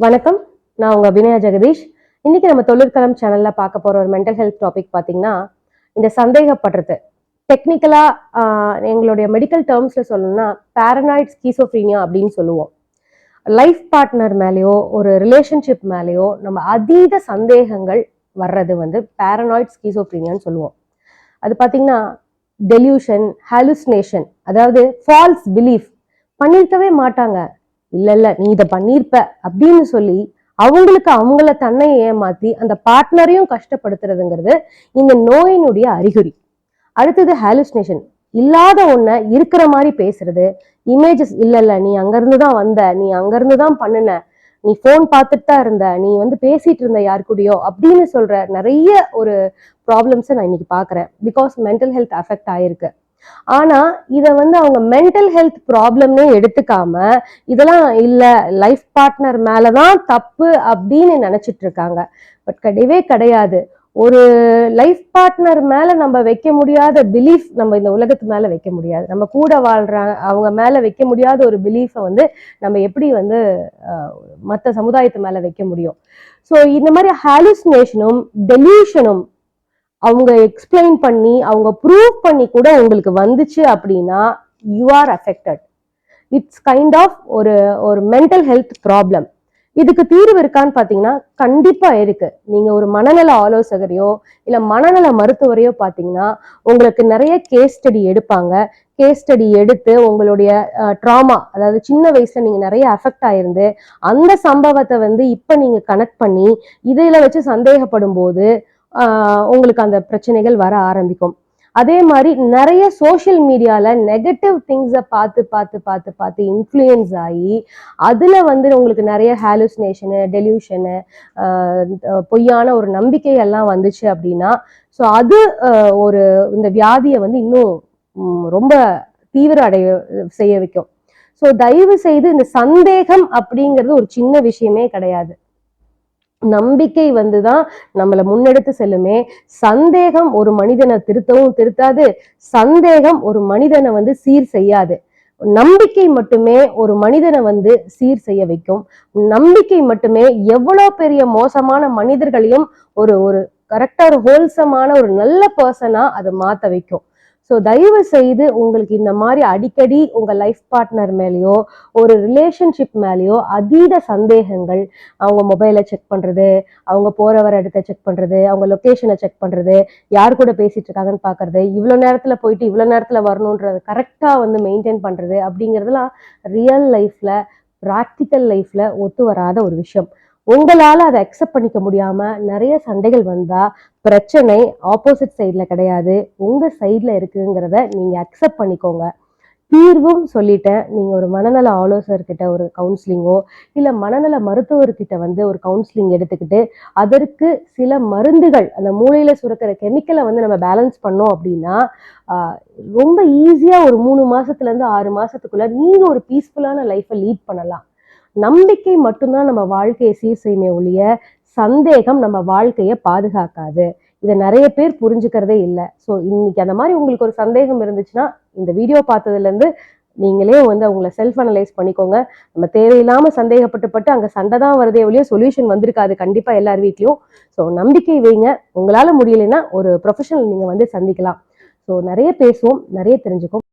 வணக்கம். நான் உங்க அபிநயா ஜெகதீஷ். இன்னைக்கு நம்ம தொழிற்கலம் சேனல்ல பார்க்க போற ஒரு மென்டல் ஹெல்த் டாபிக் பாத்தீங்கன்னா இந்த சந்தேகப்படுறது. டெக்னிக்கலா எங்களுடைய மெடிக்கல் டேர்ம்ஸ்ல சொல்லணும்னா பேரனாய்ட் ஸ்கீசோஃப்ரீனியா அப்படின்னு சொல்லுவோம். லைஃப் பார்ட்னர் மேலேயோ ஒரு ரிலேஷன்ஷிப் மேலேயோ நம்ம அதீத சந்தேகங்கள் வர்றது வந்து பேரனாய்ட் ஸ்கீசோஃப்ரீனியான்னு சொல்லுவோம். அது பாத்தீங்கன்னா டெலியூஷன் ஹாலுசினேஷன் அதாவது ஃபால்ஸ் பிலீஃப் பண்ணியிருக்கவே மாட்டாங்க. இல்ல இல்ல நீ இதை பண்ணியிருப்ப அப்படின்னு சொல்லி அவங்களுக்கு அவங்கள தன்னை ஏமாத்தி அந்த பார்ட்னரையும் கஷ்டப்படுத்துறதுங்கிறது இந்த நோயினுடைய அறிகுறி. அடுத்தது ஹாலுசினேஷன் இல்லாத ஒன்ன இருக்கிற மாதிரி பேசுறது. இமேஜஸ் இல்ல இல்ல நீ அங்கிருந்து தான் வந்த நீ அங்கிருந்து தான் பண்ணுன நீ ஃபோன் பார்த்துட்டு தான் இருந்த நீ வந்து பேசிட்டு இருந்த யார் கூடயோ அப்படின்னு சொல்ற நிறைய ஒரு ப்ராப்ளம்ஸை நான் இன்னைக்கு பாக்குறேன் பிகாஸ் மென்டல் ஹெல்த் அஃபெக்ட் ஆயிருக்கு. ஆனா இத வந்து அவங்க மென்டல் ஹெல்த் ப்ராப்ளம்னே எடுத்துக்காம இதெல்லாம் இல்ல லைஃப் பார்ட்னர் மேலதான் தப்பு அப்படின்னு நினைச்சிட்டு இருக்காங்க பட் கிடையவே கிடையாது. ஒரு லைஃப் பார்ட்னர் மேல நம்ம வைக்க முடியாத பிலீஃப் நம்ம இந்த உலகத்து மேல வைக்க முடியாது. நம்ம கூட வாழ்ற அவங்க மேல வைக்க முடியாத ஒரு பிலீஃபை வந்து நம்ம எப்படி வந்து மற்ற சமுதாயத்து மேல வைக்க முடியும்? ஸோ இந்த மாதிரி ஹாலுசினேஷனும் டெலியூஷனும் அவங்க எக்ஸ்பிளைன் பண்ணி அவங்க ப்ரூவ் பண்ணி கூட உங்களுக்கு வந்துச்சு அப்படின்னா you are affected it's kind of ஒரு ஒரு மென்டல் ஹெல்த் ப்ராப்ளம் இதுக்கு தீர்வு இருக்கான்னு பார்த்தீங்கன்னா கண்டிப்பா இருக்கு. நீங்க ஒரு மனநல ஆலோசகரையோ இல்லை மனநல மருத்துவரையோ பார்த்தீங்கன்னா உங்களுக்கு நிறைய கேஸ் ஸ்டடி எடுப்பாங்க. கேஸ் ஸ்டடி எடுத்து உங்களுடைய ட்ராமா அதாவது சின்ன வயசுல நீங்க நிறைய அஃபெக்ட் ஆயிருந்து அந்த சம்பவத்தை வந்து இப்போ நீங்க கனெக்ட் பண்ணி இதில் வச்சு சந்தேகப்படும் போது உங்களுக்கு அந்த பிரச்சனைகள் வர ஆரம்பிக்கும். அதே மாதிரி நிறைய சோஷியல் மீடியால நெகட்டிவ் திங்ஸை பார்த்து பார்த்து பார்த்து பார்த்து இன்ஃப்ளூயன்ஸ் ஆகி அதுல வந்து உங்களுக்கு நிறைய ஹாலுசினேஷனு டெலியூஷனு பொய்யான ஒரு நம்பிக்கை எல்லாம் வந்துச்சு அப்படின்னா ஸோ அது ஒரு இந்த வியாதியை வந்து இன்னும் ரொம்ப தீவிர அடைய செய்ய வைக்கும். ஸோ தயவு செய்து இந்த சந்தேகம் அப்படிங்கிறது ஒரு சின்ன விஷயமே கிடையாது. நம்பிக்கை வந்துதான் நம்மளை முன்னெடுத்து செல்லுமே. சந்தேகம் ஒரு மனிதனை திருத்தவும் திருத்தாது. சந்தேகம் ஒரு மனிதனை வந்து சீர் செய்யாது. நம்பிக்கை மட்டுமே ஒரு மனிதனை வந்து சீர் செய்ய வைக்கும். நம்பிக்கை மட்டுமே எவ்வளவு பெரிய மோசமான மனிதர்களையும் ஒரு ஒரு கரெக்டா ஒரு ஹோல்சமான ஒரு நல்ல பர்சனா அதை மாத்த வைக்கும். ஸோ தயவு செய்து உங்களுக்கு இந்த மாதிரி அடிக்கடி உங்க லைஃப் பார்ட்னர் மேலேயோ ஒரு ரிலேஷன்ஷிப் மேலேயோ அதீத சந்தேகங்கள் அவங்க மொபைலை செக் பண்றது அவங்க போற வர இடத்த செக் பண்றது அவங்க லொக்கேஷனை செக் பண்றது யார் கூட பேசிட்டு இருக்காங்கன்னு பாக்குறது இவ்வளோ நேரத்துல போயிட்டு இவ்வளோ நேரத்துல வரணுன்றது கரெக்டா வந்து மெயின்டைன் பண்றது அப்படிங்கிறதுலாம் ரியல் லைஃப்ல ப்ராக்டிக்கல் லைஃப்ல ஒத்து வராத ஒரு விஷயம். உங்களால் அதை அக்செப்ட் பண்ணிக்க முடியாமல் நிறைய சண்டைகள் வந்தால் பிரச்சனை ஆப்போசிட் சைடில் கிடையாது. உங்கள் சைடில் இருக்குங்கிறத நீங்கள் அக்செப்ட் பண்ணிக்கோங்க. தீர்வும் சொல்லிட்டேன். நீங்கள் ஒரு மனநல ஆலோசகர்கிட்ட ஒரு கவுன்சிலிங்கோ இல்லை மனநல மருத்துவர்கிட்ட வந்து ஒரு கவுன்சிலிங் எடுத்துக்கிட்டு அதற்கு சில மருந்துகள் அந்த மூளையில் சுரக்கிற கெமிக்கலை வந்து நம்ம பேலன்ஸ் பண்ணோம் அப்படின்னா ரொம்ப ஈஸியாக ஒரு மூணு மாதத்துலேருந்து ஆறு மாதத்துக்குள்ளே நீங்கள் ஒரு பீஸ்ஃபுல்லான லைஃப்பை லீட் பண்ணலாம். நம்பிக்கை மட்டும்தான் நம்ம வாழ்க்கையை சீர் செய்யுமே ஒழிய சந்தேகம் நம்ம வாழ்க்கையை பாதுகாக்காது. இதை நிறைய பேர் புரிஞ்சுக்கிறதே இல்லை. ஸோ இன்னைக்கு அந்த மாதிரி உங்களுக்கு ஒரு சந்தேகம் இருந்துச்சுன்னா இந்த வீடியோ பார்த்ததுலேருந்து நீங்களே வந்து அவங்கள செல்ஃப் அனலைஸ் பண்ணிக்கோங்க. நம்ம தேவையில்லாம சந்தேகப்பட்டுப்பட்டு அங்கே சண்டை தான் வருதே ஒழிய சொல்யூஷன் வந்திருக்காது கண்டிப்பாக எல்லார் வீட்லையும். ஸோ நம்பிக்கை வைங்க. உங்களால முடியலைன்னா ஒரு ப்ரொஃபஷனல் நீங்கள் வந்து சந்திக்கலாம். ஸோ நிறைய பேசுவோம் நிறைய தெரிஞ்சுக்கோம்.